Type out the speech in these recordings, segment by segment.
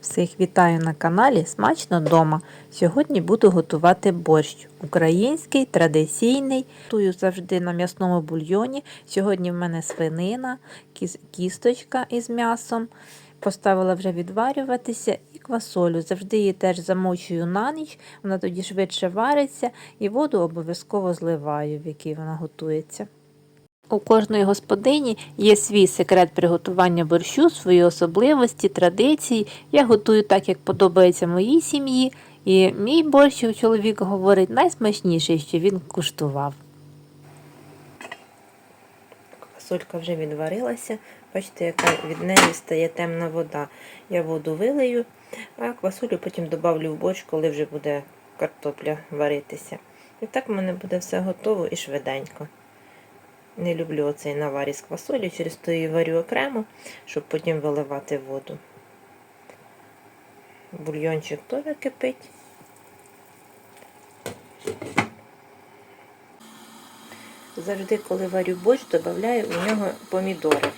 Всіх вітаю на каналі Смачно дома. Сьогодні буду готувати борщ. Український, традиційний. Готую завжди на м'ясному бульйоні. Сьогодні в мене свинина, кісточка із м'ясом. Поставила вже відварюватися і квасолю. Завжди її теж замочую на ніч, вона тоді швидше вариться і воду обов'язково зливаю, в якій вона готується. У кожної господині є свій секрет приготування борщу, свої особливості, традиції. Я готую так, як подобається моїй сім'ї. І мій борщ, чоловік говорить, найсмачніший, що він куштував. Квасолька вже відварилася. Бачите, яка від неї стає темна вода. Я воду вилию, а квасолю потім додавлю в борщ, коли вже буде картопля варитися. І так в мене буде все готово і швиденько. Не люблю оцей навар із квасолі, через то її варю окремо, щоб потім виливати воду. Бульйончик теж кипить. Завжди, коли варю борщ, додаю у нього помідори.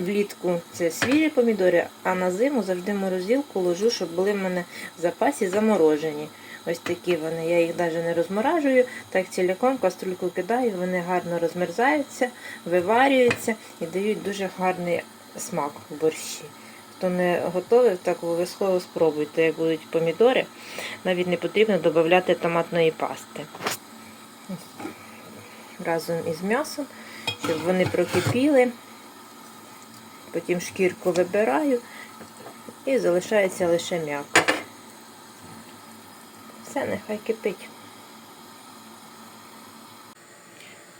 Влітку це свіжі помідори, а на зиму завжди в морозилку ложу, щоб були в мене в запасі заморожені. Ось такі вони. Я їх навіть не розморажую, так ціляком каструльку кидаю, вони гарно розмерзаються, виварюються і дають дуже гарний смак в борщі. Хто не готовий, так обов'язково спробуйте, як будуть помідори. Навіть не потрібно додати томатної пасти. Разом із м'ясом, щоб вони прокипіли. Потім шкірку вибираю і залишається лише м'якоть. Все, нехай кипить.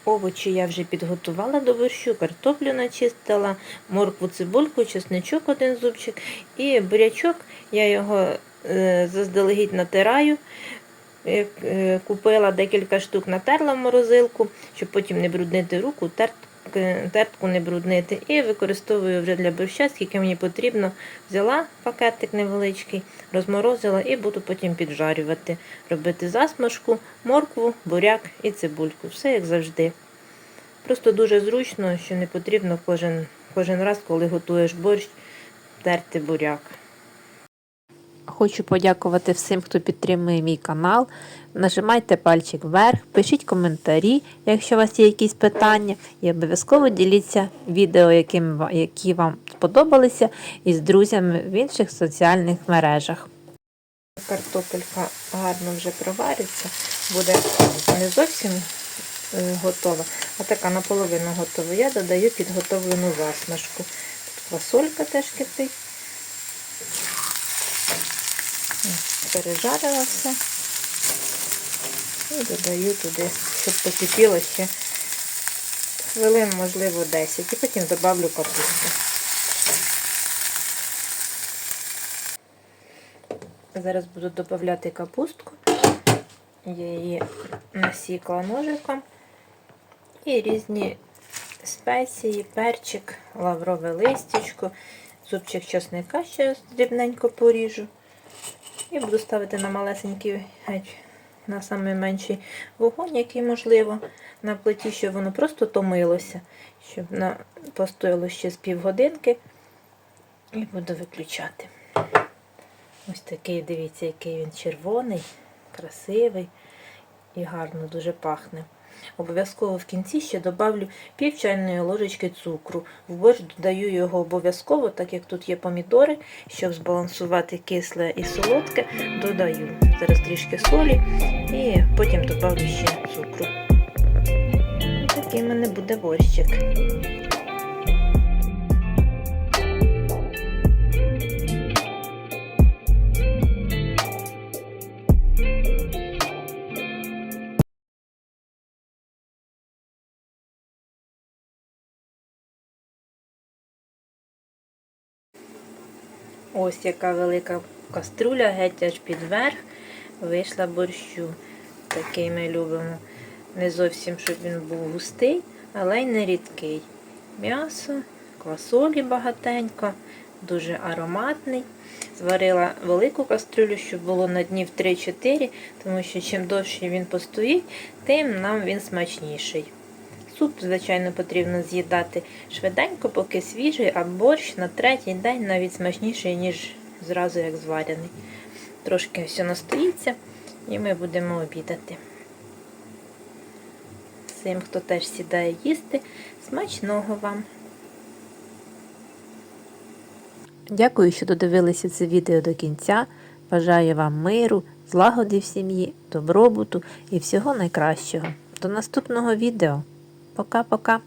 Овочі я вже підготувала до борщу, картоплю начистила, моркву, цибульку, чесничок один зубчик і бурячок. Я його е, заздалегідь натираю. Е, е, Купила декілька штук, натерла в морозилку, щоб потім не бруднити руку, терт, е, тертку не бруднити. І використовую вже для борща, скільки мені потрібно. Взяла пакетик невеличкий, розморозила і буду потім піджарювати. Робити засмажку, моркву, буряк і цибульку. Все як завжди. Просто дуже зручно, що не потрібно кожен, кожен раз, коли готуєш борщ, терти буряк. Хочу подякувати всім, хто підтримує мій канал. Нажимайте пальчик вверх, пишіть коментарі, якщо у вас є якісь питання, і обов'язково діліться відео, які вам сподобалися, із друзями в інших соціальних мережах. Картопелька гарно вже провариться, буде не зовсім е, готова, а така наполовину готова. Я додаю підготовлену засмажку. Тут квасолька теж кипить. Пережарила все. І додаю туди, щоб покипіло ще хвилин, можливо, 10. І потім додавлю капусту. Зараз буду додавати капустку. Я її насікла ножиком. І різні спеції, перчик, лаврове листячко, зубчик чесника ще дрібненько поріжу. І буду ставити на малесенький, геть, на найменший вогонь, який можливо, на плиті, щоб воно просто томилося, щоб на, постояло ще з півгодинки. І буду виключати. Ось такий, дивіться, який він червоний, красивий і гарно дуже пахне. Обов'язково в кінці ще добавлю пів чайної ложечки цукру. В борщ додаю його обов'язково, так як тут є помідори, щоб збалансувати кисле і солодке, додаю. Зараз трішки солі і потім добавлю ще цукру. Такий в мене буде борщик. Ось яка велика каструля, геть аж під верх вийшла борщу. Такий ми любимо. Не зовсім, щоб він був густий, але й не рідкий. М'ясо, квасолі багатенько, дуже ароматний. Зварила велику кастрюлю, щоб було на дні в 3-4, тому що чим довше він постоїть, тим нам він смачніший. Суп, звичайно, потрібно з'їдати швиденько, поки свіжий, а борщ на третій день навіть смачніший, ніж зразу як зварений. Трошки все настоїться, і ми будемо обідати. Всім, хто теж сідає їсти, смачного вам! Дякую, що додивилися це відео до кінця. Бажаю вам миру, злагоди в сім'ї, добробуту і всього найкращого. До наступного відео. Пока-пока!